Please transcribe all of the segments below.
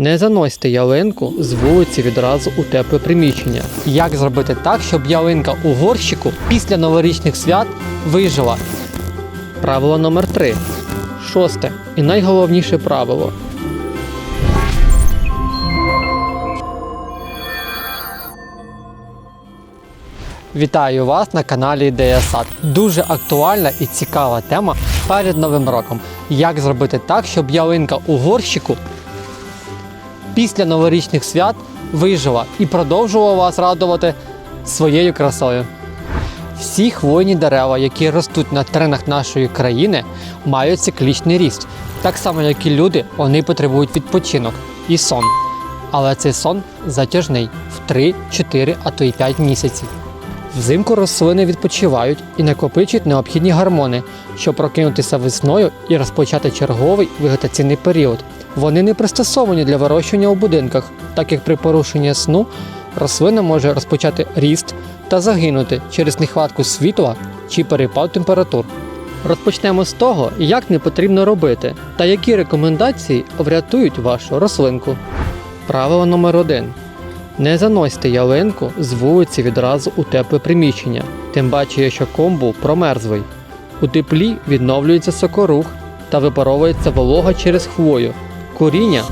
Не заносьте ялинку з вулиці відразу у тепле приміщення. Як зробити так, щоб ялинка у горщику після новорічних свят вижила? Правило номер 3 Шосте. І найголовніше правило. Вітаю вас на каналі Ідея Сад. Дуже актуальна і цікава тема перед Новим роком. Як зробити так, щоб ялинка у горщику після новорічних свят вижила і продовжувала вас радувати своєю красою. Всі хвойні дерева, які ростуть на теренах нашої країни, мають циклічний ріст. Так само, як і люди, вони потребують відпочинок і сон. Але цей сон затяжний в 3, 4, а то й 5 місяців. Взимку рослини відпочивають і накопичують необхідні гормони, щоб прокинутися весною і розпочати черговий вегетаційний період. Вони не пристосовані для вирощування у будинках, так як при порушенні сну рослина може розпочати ріст та загинути через нехватку світла чи перепад температур. Розпочнемо з того, як не потрібно робити та які рекомендації врятують вашу рослинку. Правило номер 1 не заносьте ялинку з вулиці відразу у тепле приміщення, тим паче, що комбу промерзлий. У теплі відновлюється сокорух та випаровується волога через хвою. Коріння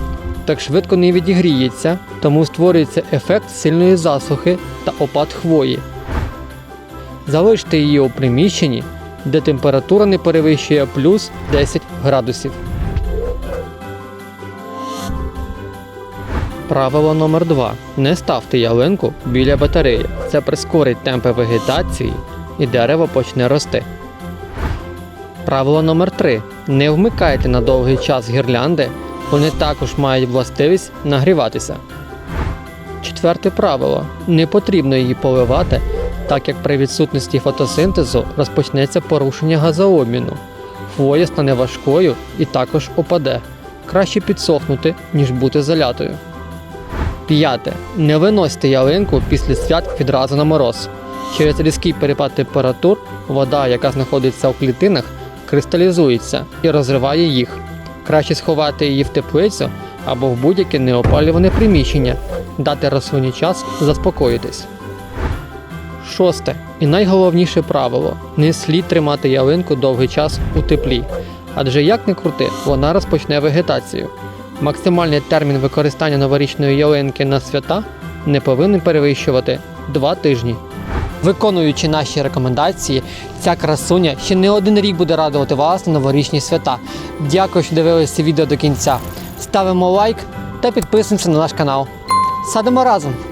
так швидко не відігріється, тому створюється ефект сильної засухи та опад хвої. Залиште її у приміщенні, де температура не перевищує плюс 10 градусів. Правило номер 2 Не ставте ялинку біля батареї. Це прискорить темпи вегетації і дерево почне рости. Правило номер 3 Не вмикайте на довгий час гірлянди, вони також мають властивість нагріватися. Четверте правило не потрібно її поливати, так як при відсутності фотосинтезу розпочнеться порушення газообміну. Хвоя стане важкою і також опаде. Краще підсохнути, ніж бути залятою. П'яте. Не виносьте ялинку після свят відразу на мороз. Через різкий перепад температур вода, яка знаходиться у клітинах, кристалізується і розриває їх. Краще сховати її в теплицю або в будь-яке неопалюване приміщення, дати рослині час заспокоїтись. Шосте. І найголовніше правило не слід тримати ялинку довгий час у теплі, адже як не крути, вона розпочне вегетацію. Максимальний термін використання новорічної ялинки на свята не повинен перевищувати 2 тижні. Виконуючи наші рекомендації, ця красуня ще не один рік буде радувати вас на новорічні свята. Дякую, що дивилися відео до кінця. Ставимо лайк та підписуємося на наш канал. Садимо разом!